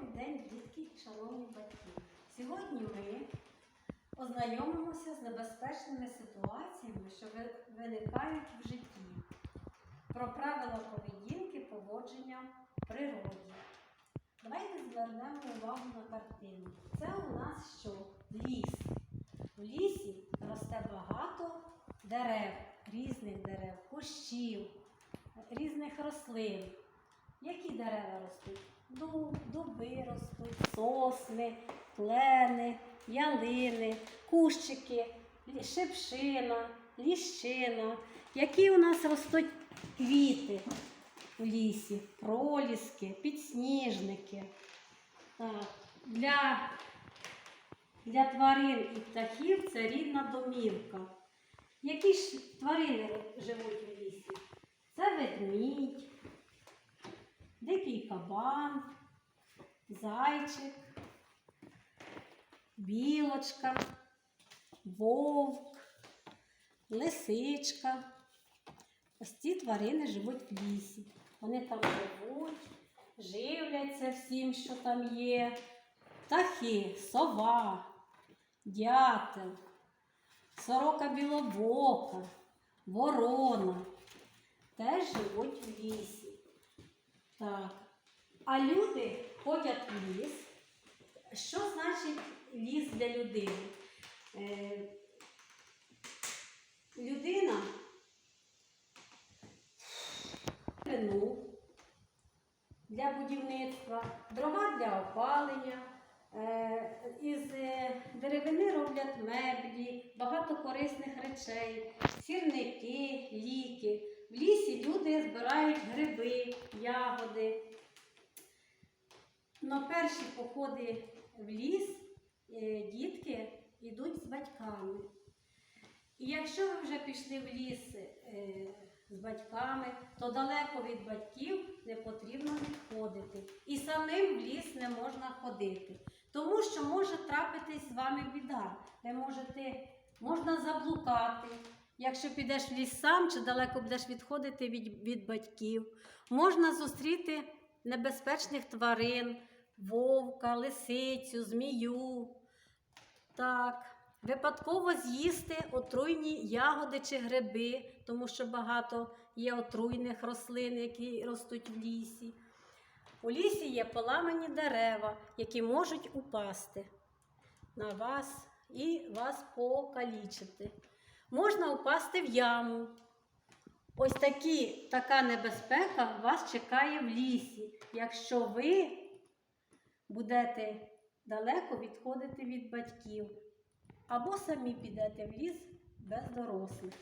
Добрий день, дітки шановні батьки. Сьогодні ми ознайомимося з небезпечними ситуаціями, що виникають в житті, про правила поведінки, поводження природі. Давайте звернемо увагу на картину. Це у нас що? Ліс. В лісі росте багато дерев, різних дерев, кущів, різних рослин. Які дерева ростуть? Дуб, дуби ростуть, сосни, клени, ялини, кущики, шипшина, ліщина. Які у нас ростуть квіти у лісі, проліски, підсніжники. Так. Для, для тварин і птахів це рідна домівка. Які ж тварини живуть у лісі? Це ведмідь, дикий кабан, зайчик, білочка, вовк, лисичка. Ось ці тварини живуть в лісі. Вони там живуть, живляться всім, що там є. Птахи, сова, дятел, сорока білобока, ворона теж живуть в лісі. Так. А люди ходять в ліс. Що значить ліс для людини? Е, людина деревину для будівництва, дрова для опалення. Е, Із е, деревини роблять меблі, багато корисних речей, сірники, ліки. В лісі люди збирають гриби, ягоди. На перші походи в ліс е, дітки йдуть з батьками. І якщо ви вже пішли в ліс е, з батьками, то далеко від батьків не потрібно відходити. І самим в ліс не можна ходити. Тому що може трапитись з вами біда. Ви можете, можна заблукати. Якщо підеш в ліс сам чи далеко будеш відходити від, від батьків, можна зустріти небезпечних тварин, вовка, лисицю, змію. Так, випадково з'їсти отруйні ягоди чи гриби, тому що багато є отруйних рослин, які ростуть в лісі. У лісі є поламані дерева, які можуть упасти на вас і вас покалічити. Можна упасти в яму. Ось такі, така небезпека вас чекає в лісі, якщо ви будете далеко відходити від батьків або самі підете в ліс без дорослих.